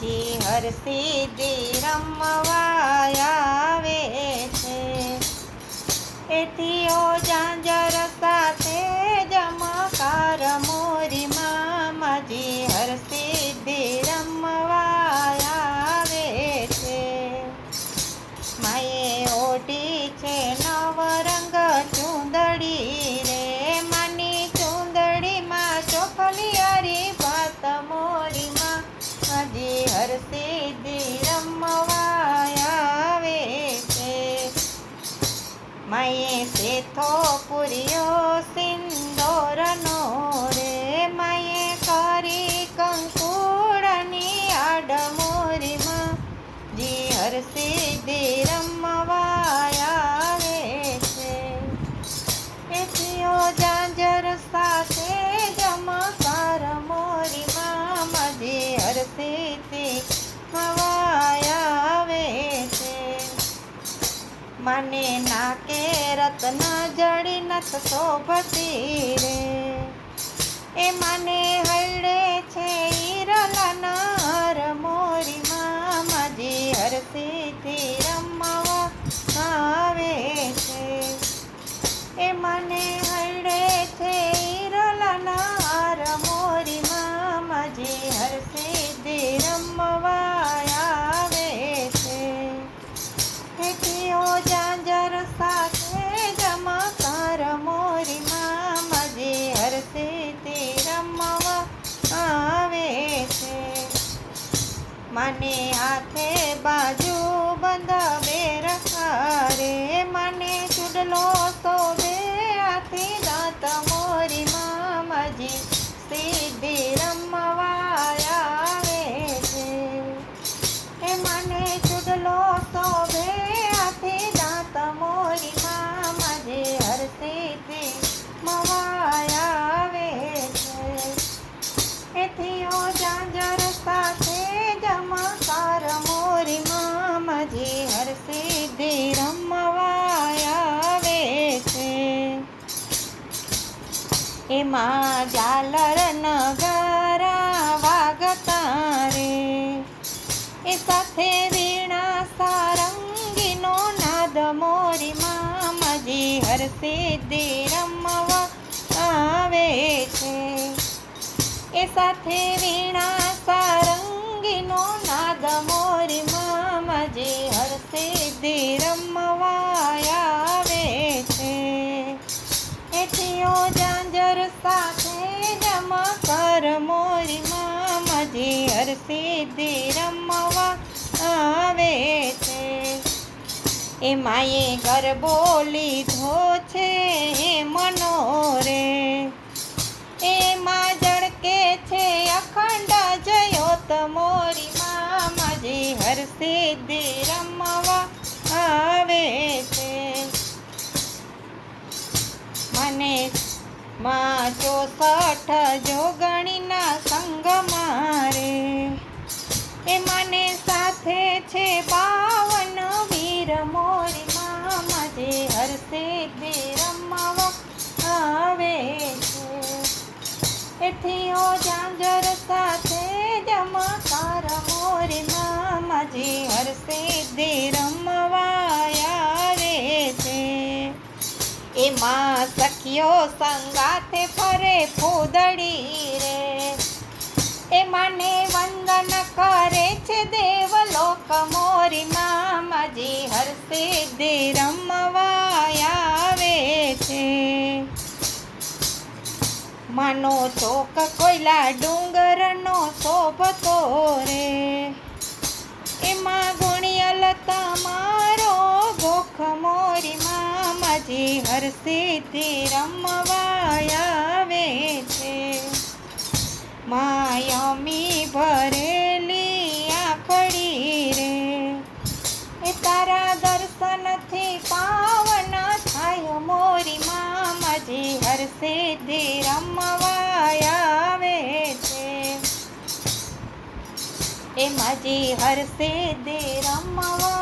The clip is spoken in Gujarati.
જી હર સિદ્ધિ રમવા આવે છે. એથીઓ જાંજર સાથે જમકાર શેથો પૂર્યો સિંદોરનો રે માએ કરી કંકુળની આડમોરીમાં. જી હર સિદ્ધિ રત્ન જડી નથ શોભતી રે. એ મને હરડે છે ઈરલનાર મોરી મામાજી હર સિદ્ધિ રમવા આવે છે. એ મને હરડે છે ઈરલનાર મોરી મામાજી હર સિદ્ધિ રમવા મને હાથે બાજુ બંધ બેરખારે મને ચૂડલો તો બે હાથી દાંત મોરી મામાજી. સીધી રમવા આવે છે. એ મને ચૂડલો તો એમાં ઝાલર નગારા વાગતા રે. એ સાથે વીણા સારંગીનો નાદ મોરી મામાજી હરસે દે રમવા આવે છે. એ સાથે વીણા સારંગીનો નાદ મોરી મામાજી હરસે દે રમવા સાથે જમકર મોરી મામાજી હર સીધી રમવા આવે છે. એ માએ ગરબો લીધો છે એ મનોરે. એમાં જળકે છે અખંડ જયોત મોરી મામાજી હર સિદ્ધિ રમવા આવે છે. મને માં ચોસઠ જોગણીના સંગ મારે. એ મને સાથે છે બાવન વીર મોરી મામાજી હરસે સિદ્ધિ રમવા આવે છે. એથીઓ જાંજર સાથે જમકાર મોરી મામા જે હરસે રમવા એમાં સખીઓ સંગાથે ફરે ફૂદડી રે. એ મને વંદન કરે છે દેવલોક મોરી મામાજી હર સિદ્ધિ રમવા આવે છે. માનો ચોક કોયલા ડુંગરનો શોભતો રે. એમાં હર સિદ્ધિ રમવા છે. માયમી ભરેલી આખડી રે. એ તારા દર્શનથી પાવન થાય મોરી મામાજી હર સિદ્ધિ રમવા આવે છે. એ માજી હર સિદ્ધિ રમવા